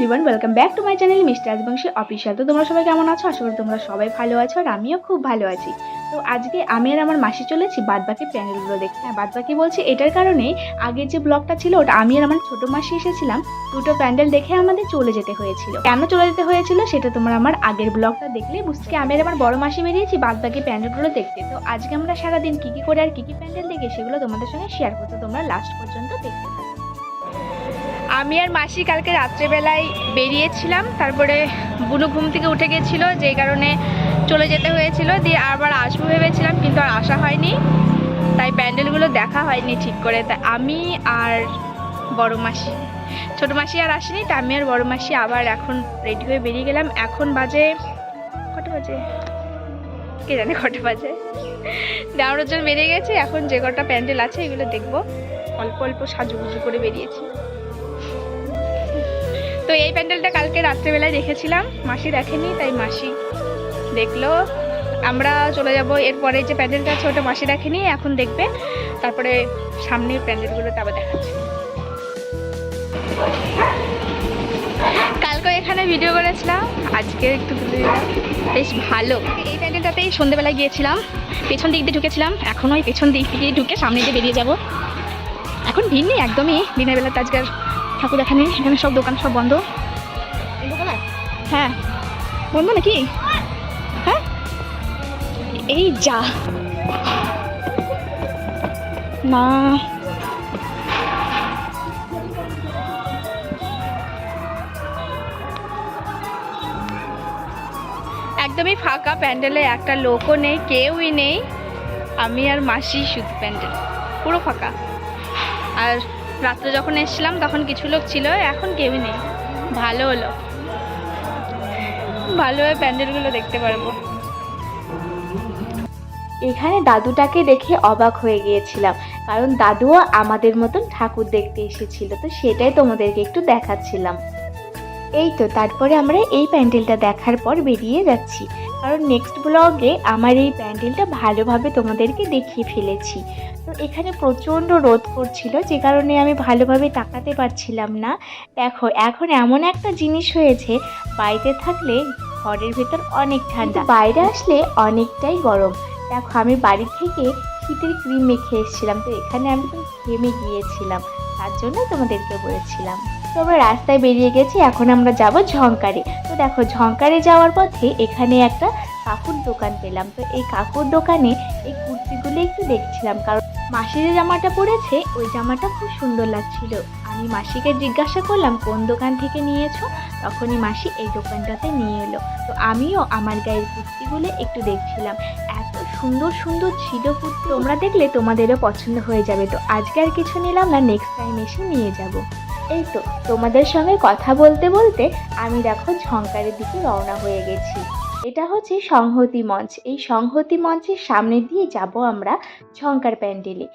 Everyone welcome back to my channel mister Rajbanshi official তো তোমরা সবাই কেমন আছো? আশা করি তোমরা সবাই ভালো আছো আর আমিও খুব ভালো আছি। তো আজকে আমি আর আমার মাসি চলেছি বাদবাকি প্যানেলগুলো দেখতে। হ্যাঁ বাদবাকি বলছি এটার কারণে আগের যে ব্লগটা ছিল, ওটা আমি আর আমার ছোটো মাসি এসেছিলাম। দুটো প্যান্ডেল দেখে আমাদের চলে যেতে হয়েছিল। কেন চলে যেতে হয়েছিল সেটা তোমরা আমার আগের ব্লগটা দেখলে বুঝতে আমি আর আমার বড় মাসি বেরিয়েছি বাদবাকি প্যান্ডেলগুলো দেখতে। তো আজকে আমরা সারাদিন কী কী করে আর কী কী প্যান্ডেল দেখে সেগুলো তোমাদের সঙ্গে শেয়ার করতে তোমরা লাস্ট পর্যন্ত দেখতে আমি আর মাসি কালকে রাত্রেবেলায় বেরিয়েছিলাম, তারপরে বুনু ঘুম থেকে উঠে গেছিল, যেই কারণে চলে যেতে হয়েছিল, দিয়ে আবার আসব ভেবেছিলাম, কিন্তু আর আসা হয়নি। তাই প্যান্ডেলগুলো দেখা হয়নি ঠিক করে, তাই আমি আর বড় মাসি। ছোটো মাসি আর আসেনি, তাই আমি আর বড় মাসি আবার এখন রেডি হয়ে বেরিয়ে গেলাম। এখন বাজে কটা বাজে? কে জানে কটা বাজে? দেওয়ার জন্য বেরিয়ে গেছে, এখন যে কটা প্যান্ডেল আছে, এগুলো দেখব। অল্প অল্প সাজুগুজু করে বেরিয়েছি। তো এই প্যান্ডেলটা কালকে রাত্রেবেলায় দেখেছিলাম। মাসি দেখেনি, তাই মাসি দেখল। আমরা চলে যাব। এরপরে যে প্যান্ডেলটা আছে, ওটা মাসি দেখেনি, এখন দেখবে। তারপরে সামনের প্যান্ডেলগুলো আবার দেখাচ্ছি। কালকে এখানে ভিডিও করেছিলাম, আজকে একটু বেশ ভালো। এই প্যান্ডেলটাতেই সন্ধেবেলায় গিয়েছিলাম। পেছন দিক দিয়ে ঢুকেছিলাম। এখন ওই পেছন দিক দিয়ে ঢুকে সামনে দিয়ে বেরিয়ে যাব। এখন ভিড় নেই একদমই। দিনের বেলাতে আজকের ঠাকুর এখানে এখানে সব দোকান সব বন্ধ। হ্যাঁ। বন্ধ নাকি? হ্যাঁ? এই যা। না একদমই ফাঁকা প্যান্ডেলে একটা লোকও নেই কেউই নেই। আমি আর মাসি শুধু প্যান্ডেল পুরো ফাঁকা। আর রাত্রে যখন এসেছিলাম, তখন কিছু লোক ছিল, এখন কেউই নেই। ভালো হলো। ভালোভাবে প্যান্ডেলগুলো দেখতে পারব। এখানে দাদুটাকে দেখে অবাক হয়ে গিয়েছিলাম, কারণ দাদুও আমাদের মতন ঠাকুর দেখতে এসেছিল, তো সেটাই তোমাদেরকে একটু দেখাচ্ছিলাম। এই তো, তারপরে আমরা এই প্যান্ডেলটা দেখার পর বেরিয়ে যাচ্ছি। কারণ নেক্সট ব্লগে আমার এই প্যান্ডেলটা ভালোভাবে তোমাদেরকে দেখিয়ে ফেলেছি। তো এখানে প্রচণ্ড রোদ করছিল যে কারণে আমি ভালোভাবে তাকাতে পারছিলাম না। দেখো, এখন এমন একটা জিনিস হয়েছে, বাড়িতে থাকলে ঘরের ভেতর অনেক ঠান্ডা বাইরে আসলে অনেকটাই গরম। দেখো, আমি বাড়ি থেকে শীতের ক্রিম মেখে এসেছিলাম, তো এখানে আমি তো ঘেমে গিয়েছিলাম, তার জন্যই তোমাদেরকে বলেছিলাম। তো আমরা রাস্তায় বেরিয়ে গেছি, এখন আমরা যাব ঝঙ্কারে তো দেখো ঝঙ্কারে যাওয়ার পথে এখানে একটা কাকুর দোকান পেলাম। তো এই কাকুর দোকানে এই কুর্তিগুলো একটু দেখছিলাম, কারণ মাসি যে জামাটা পরেছে, ওই জামাটা খুব সুন্দর লাগছিল। আমি মাসিকে জিজ্ঞাসা করলাম, কোন দোকান থেকে নিয়েছো? তখনই মাসি এই দোকানটাতে নিয়ে এলো। তো আমিও আমার গায়ের কুর্তিগুলো একটু দেখছিলাম। এত সুন্দর সুন্দর ছিল কুর্তি। তোমরা দেখলে তোমাদেরও পছন্দ হয়ে যাবে। তো আজকে আর কিছু নিলাম না নেক্সট টাইম এসে নিয়ে যাব। এই তো, তোমাদের সঙ্গে কথা বলতে বলতে আমি দেখো ঝঙ্কারের দিকে রওনা হয়ে গেছি। এটা হচ্ছে সংহতি মঞ্চ। এই সংহতি মঞ্চের সামনে দিয়ে যাব আমরা ঝঙ্কার প্যান্ডেলে।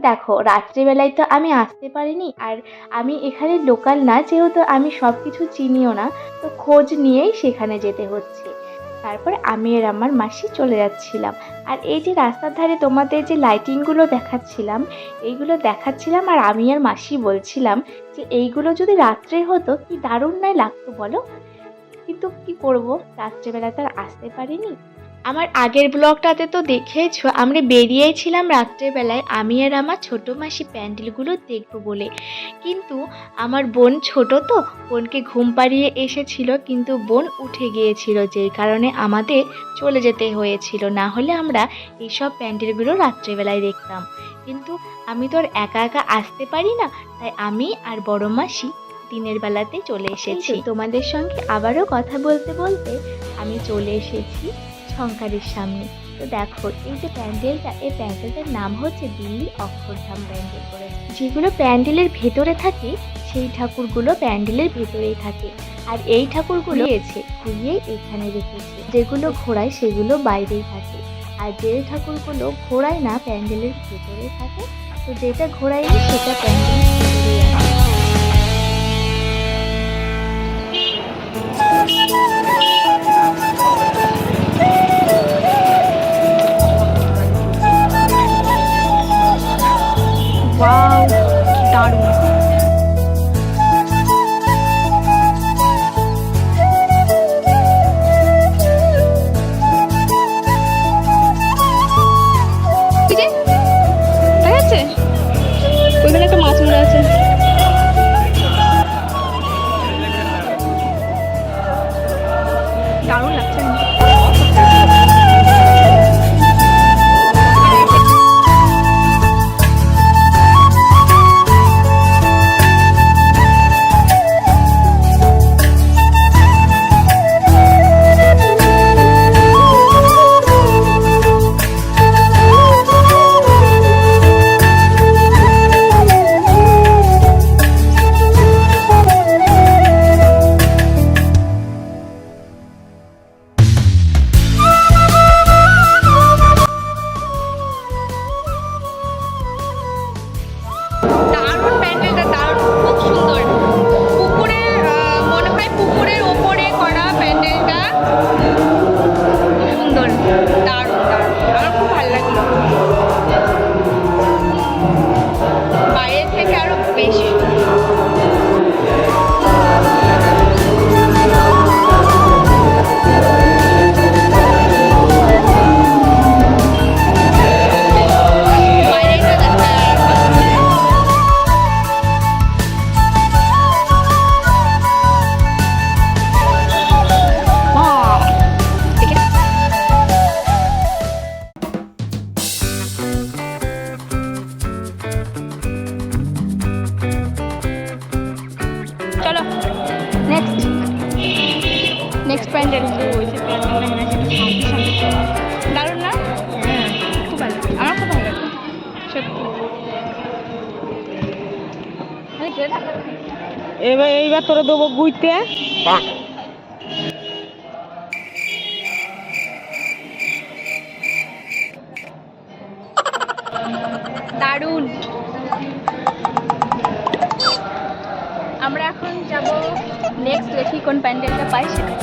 দেখো, রাত্রেবেলায় তো আমি আসতে পারিনি, আর আমি এখানে লোকাল না, যেহেতু আমি সব কিছু চিনিও না, তো খোঁজ নিয়েই সেখানে যেতে হচ্ছে। তারপর আমি আর আমার মাসি চলে যাচ্ছিলাম। আর এই যে রাস্তার ধারে তোমাদের যে লাইটিংগুলো দেখাচ্ছিলাম, এইগুলো দেখাচ্ছিলাম আর আমি আর মাসি বলছিলাম যে এইগুলো যদি রাত্রে হতো কি দারুণ নয় লাগতো বলো? কিন্তু কি করব? রাত্রেবেলা তো আর আসতে পারিনি। আমার আগের ব্লগটাতে তো দেখেইছো আমরা বেরিয়েছিলাম রাত্রেবেলায় আমি আর আমার ছোটো মাসি প্যান্ডেলগুলো দেখব বলে। কিন্তু আমার বোন ছোট তো বোনকে ঘুম পাড়িয়ে এসেছিল কিন্তু বোন উঠে গিয়েছিল যেই কারণে আমাদের চলে যেতে হয়েছিল না হলে আমরা এইসব প্যান্ডেলগুলো রাত্রেবেলায় দেখতাম। কিন্তু আমি তো আর একা একা আসতে পারি না তাই আমি আর বড় মাসি দিনের বেলাতে চলে এসেছি। তোমাদের সঙ্গে আবারও কথা বলতে বলতে আমি চলে এসেছি। শঙ্কারের সামনে। তো দেখো, এই যে প্যান্ডেলটা, এই প্যান্ডেলটার নাম হচ্ছে দিল্লি অক্ষরধাম প্যান্ডেল করে যেগুলো প্যান্ডেলের ভেতরে থাকে, সেই ঠাকুরগুলো প্যান্ডেলের ভেতরেই থাকে। আর এই ঠাকুরগুলো এসে ঘুরিয়ে এখানে রেখেছে। যেগুলো ঘোড়ায়, সেগুলো বাইরেই থাকে। আর যে ঠাকুরগুলো ঘোড়ায় না, প্যান্ডেলের ভেতরে থাকে। তো যেটা ঘোড়ায়, সেটা প্যান্ডেলের প্যান্ডেল ফ্রেন্ড এর প্যান্ডেল দারুণ না? হ্যাঁ খুব ভালো। আমার খুব ভালো লাগে। সত্যি? এবার এইবার তোরা দেবো গুইতে প্যান্ডেলটা পাই সেটা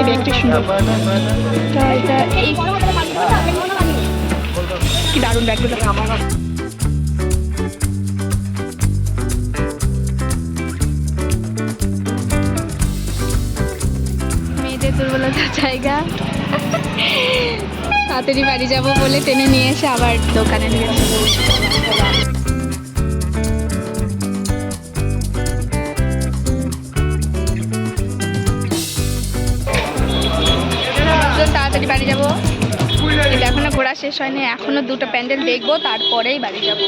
এটা একটু সুন্দর এটা এই কি দারুণ ব্যাগগুলো মেয়েদের জায়গা। তাড়াতাড়ি বাড়ি যাব বলে টেনে নিয়ে এসে আবার দোকানে নিয়ে তাড়াতাড়ি বাড়ি যাব। কিন্তু এখনও ঘোরা শেষ হয়নি, এখনও দুটো প্যান্ডেল দেখব, তারপরেই বাড়ি যাব।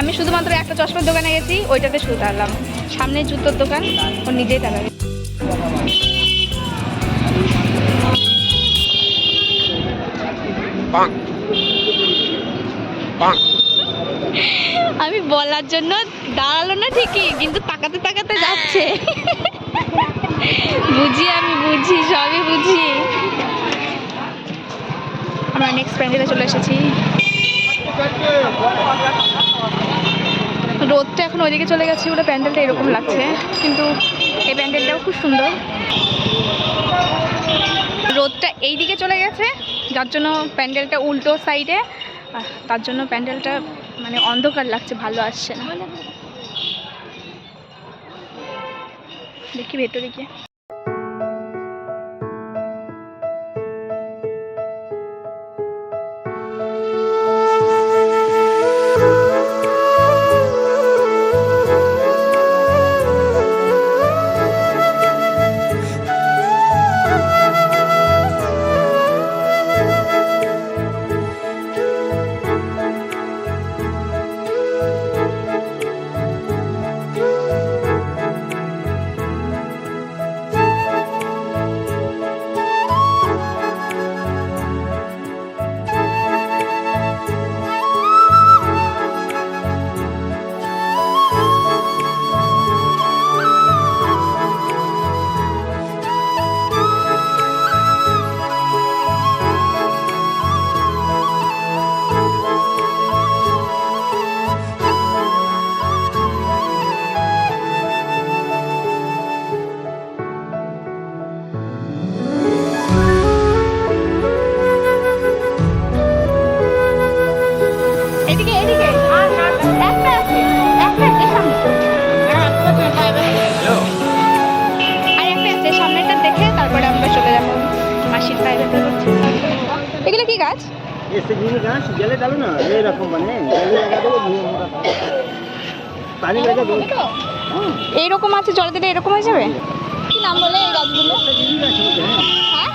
আমি শুধুমাত্র একটা চশমার দোকানে গেছি, ওইটাতে শুধু দাঁড়ালাম সামনে জুতোর দোকান, ও নিজেই দাঁড়াবে আমি জন্য দাঁড়াল না ঠিকই কিন্তু তাকাতে তাকাতে যাচ্ছে। বুঝি আমি বুঝি সবই বুঝি। আমরা নেক্সট প্যান্ডেলে চলে এসেছি। রোদটা এখন ওইদিকে চলে গেছে বলে প্যান্ডেলটা এরকম লাগছে কিন্তু এই প্যান্ডেলটাও খুব সুন্দর। রোদটা এই দিকে চলে গেছে যার জন্য প্যান্ডেলটা উল্টো সাইডে তার জন্য প্যান্ডেলটা মানে অন্ধকার লাগছে ভালো আসছে না। দেখি ভেতরে গিয়ে। এগুলো কি গাছ? এগুলো গাছ জেলে ডালো না এরকম মানে পানি লাগা এইরকম আছে জল দিলে এরকম হয়ে যাবে? কি নাম বলে এই গাছগুলো? হ্যাঁ।, হ্যাঁ?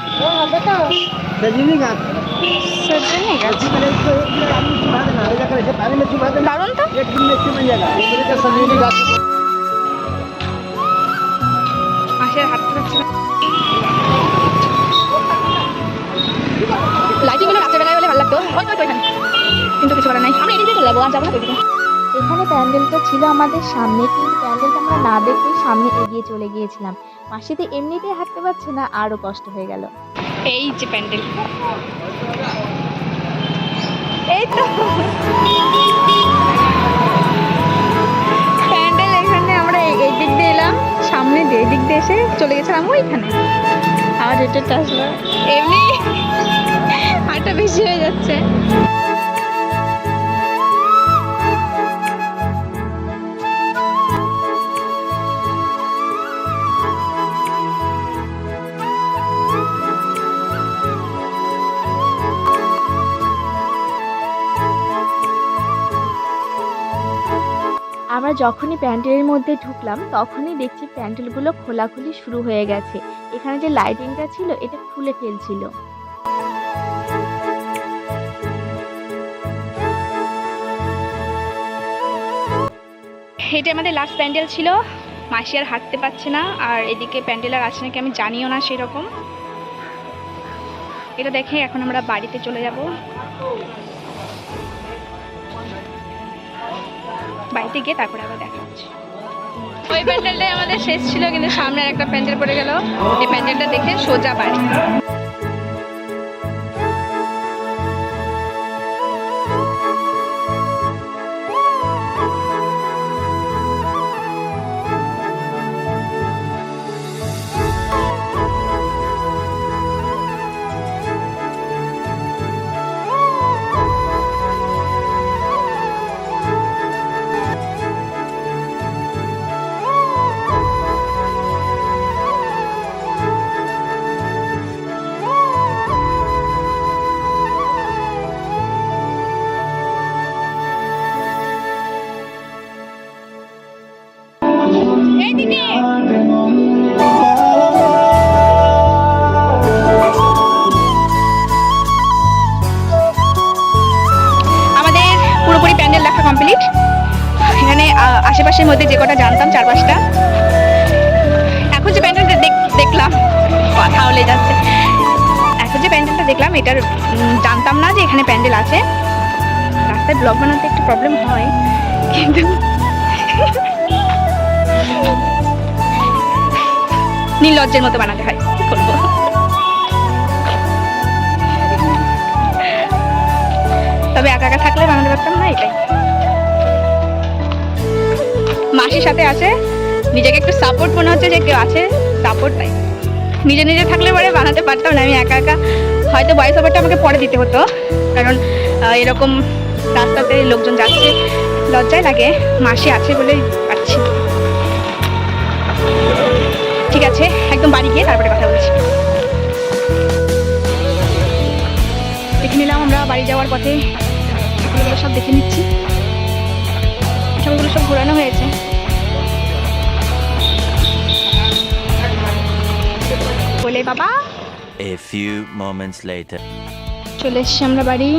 সজনি গাছ। সজনি গাছ। দারুণ তো। মাসের হাত তো কিন্তু কিছু করার নাই। আমরা এদিকে চলে যাব আর যাব না ওইদিকে এখানে প্যান্ডেলটা ছিল আমাদের সামনে কিন্তু প্যান্ডেলটা আমরা না দেখেই সামনে এগিয়ে চলে গিয়েছিলাম। মাসিতে এমনিতেই হাঁটতে পারছে না আরও কষ্ট হয়ে গেল। এই যে প্যান্ডেল। এই তো। প্যান্ডেল এখানে আমরা এই এই দিক দিয়ে এলাম সামনে দিয়ে দিক দিয়ে এসে চলে গেছিলাম ওইখানে। আর এটা আসলো। এমনি হাঁটা বেশি হয়ে যাচ্ছে। আমরা যখনই প্যান্ডেলের মধ্যে ঢুকলাম, তখনই দেখছি প্যান্ডেলগুলো খোলাখুলি শুরু হয়ে গেছে। এখানে যে লাইটিংটা ছিল, এটা খুলে ফেলছিল। এটা আমাদের লাস্ট প্যান্ডেল ছিল। মাসি আর হাঁটতে পারছে না, আর এদিকে প্যান্ডেল আর আছে নাকি আমি জানিও না সেরকম। এটা দেখে এখন আমরা বাড়িতে চলে যাব। বাড়িতে গিয়ে তারপরে আবার দেখা হচ্ছে। ওই প্যান্ডেলটাই আমাদের শেষ ছিল, কিন্তু সামনে আর একটা প্যান্ডেল পড়ে গেল। এই প্যান্ডেলটা দেখে সোজা বাড়ি। কমপ্লিট এখানে আশেপাশের মধ্যে যে কটা জানতাম চার পাঁচটা এখন যে প্যান্ডেলটা দেখ- দেখলাম, কথা হলে যাচ্ছে। এখন যে প্যান্ডেলটা দেখলাম, এটার জানতাম না যে এখানে প্যান্ডেল আছে। রাস্তায় ব্লগ বানাতে একটু প্রবলেম হয়, কিন্তু নির্লজ্জের মতো বানাতে হয় তবে একা একা থাকলে বানাতে পারতাম না, এটাই। মাসির সাথে আছে। নিজেকে একটু সাপোর্ট মনে হচ্ছে যে কেউ আছে সাপোর্ট নাই। নিজে নিজে থাকলে পরে বানাতে পারতাম না, আমি একা একা। হয়তো বয়স ওভারটা আমাকে পরে দিতে হতো, কারণ এরকম রাস্তাতে লোকজন যাচ্ছে, লজ্জায় লাগে, মাসি আছে বলেই পাচ্ছি ঠিক আছে, একদম বাড়ি গিয়ে তারপরে কথা বলছি। দেখে নিলাম আমরা বাড়ি যাওয়ার পথে সব দেখে নিচ্ছি। ঠাকুরগুলো সব ঘোরানো হয়েছে। বলে বাবা! A few moments later. চলে এসছি আমরা বাড়ি।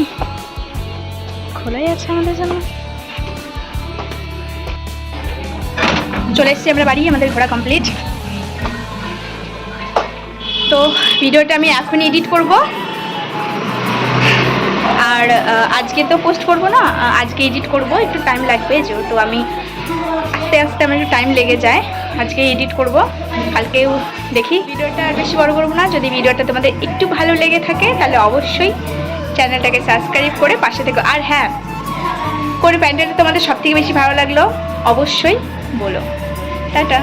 খোলাই আছে আমাদের জন্য। চলে এসছি আমরা বাড়ি আমাদের ঘোরা কমপ্লিট তো ভিডিওটা আমি এখনই এডিট করব। আর আজকে তো পোস্ট করব না আজকে এডিট করব, একটু টাইম লাগবে যেহেতু আমি আস্তে আস্তে আমার একটু টাইম লেগে যায়, আজকে এডিট করব, কালকেও দেখি। ভিডিওটা আর বেশি বড় করব না, যদি ভিডিওটা তোমাদের একটু ভালো লেগে থাকে, তাহলে অবশ্যই চ্যানেলটাকে সাবস্ক্রাইব করে পাশে থেকে। আর হ্যাঁ কোন প্যান্ডেলটা তোমাদের সব থেকে বেশি ভালো লাগল, অবশ্যই বলো। টাটা।